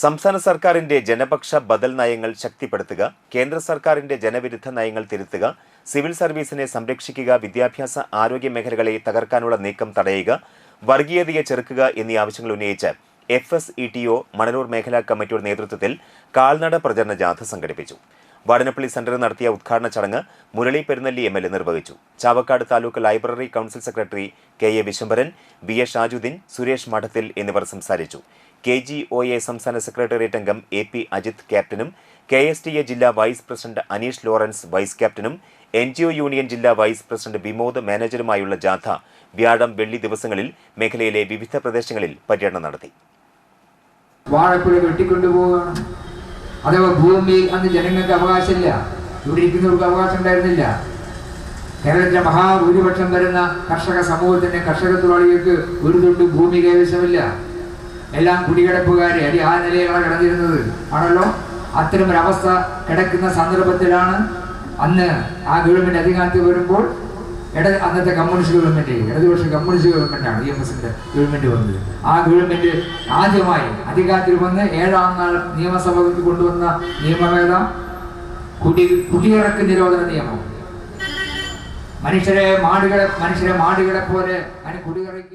സംസ്ഥാന സർക്കാരിന്റെ ജനപക്ഷ ബദൽ നയങ്ങൾ ശക്തിപ്പെടുത്തുക കേന്ദ്ര സർക്കാരിന്റെ ജനവിരുദ്ധ നയങ്ങൾ തിരുത്തുക സിവിൽ സർവീസിനെ സംരക്ഷിക്കുക വിദ്യാഭ്യാസ ആരോഗ്യ മേഖലകളെ തകർക്കാനുള്ള നീക്കം തടയുക വർഗീയതയെ ചെറുക്കുക എന്നീ ആവശ്യങ്ങൾ ഉന്നയിച്ച് F S E T O Manalur മേഖലാ കമ്മിറ്റിയുടെ നേതൃത്വത്തിൽ കാൽനട പ്രചരണ ജാഥ സംഘടിപ്പിച്ചു. വാടനപ്പള്ളി സെന്ററിൽ നടത്തിയ ഉദ്ഘാടന ചടങ്ങ് Murali Perunnelli M L A നിർവഹിച്ചു. Chavakkad taluk library council secretary K A Vishambharan V A Shajudheen Suresh Madathil എന്നിവർ സംസാരിച്ചു. കെ ജി ഒ എ സംസ്ഥാന സെക്രട്ടേറിയറ്റ് അംഗം എ പി അജിത് ക്യാപ്റ്റനും കെ എസ് ടി എ ജില്ലാ vice president Aneesh Lawrence vice ക്യാപ്റ്റനും N G O union ജില്ലാ vice president Vimod മാനേജറുമായുള്ള ജാഥ വ്യാഴം വെള്ളി ദിവസങ്ങളിൽ മേഖലയിലെ വിവിധ പ്രദേശങ്ങളിൽ പര്യടനം നടത്തി. ഭൂമി ജനങ്ങൾക്ക് അവകാശമില്ല. ഇവിടെ കേരളത്തിലെ മഹാഭൂരിപക്ഷം വരുന്ന കർഷക സമൂഹത്തിന്റെ കർഷക തൊഴിലാളികൾക്ക് ഒരു തൊട്ട് ഭൂമി കൈവശമില്ല. എല്ലാം കുടികിടപ്പുകാരെ അടി ആ നിലയിലാണ് കിടന്നിരുന്നത്. ആണല്ലോ? അത്തരം ഒരവസ്ഥ കിടക്കുന്ന സന്ദർഭത്തിലാണ് അന്ന് ആ ഗവൺമെന്റ് അധികാരത്തിൽ വരുമ്പോൾ ഇട അന്നത്തെ കമ്മ്യൂണിസ്റ്റ് ഗവൺമെന്റ് ഇടതുപക്ഷ കമ്മ്യൂണിസ്റ്റ് ഗവൺമെന്റാണ് ഇ എം എസിന്റെ ഗവൺമെന്റ് വന്നത്. ആ ഗവൺമെന്റ് ആദ്യമായി അധികാരത്തിൽ വന്ന് ഏഴാം നാൾ നിയമസഭയ്ക്ക് കൊണ്ടുവന്ന നിയമവേദ കുടി കുടിയിറക്ക് നിരോധന നിയമം. മനുഷ്യരെ മാടുകളെ മനുഷ്യരെ മാടുകളെ പോലെ അതിന് കുടിയിറക്കി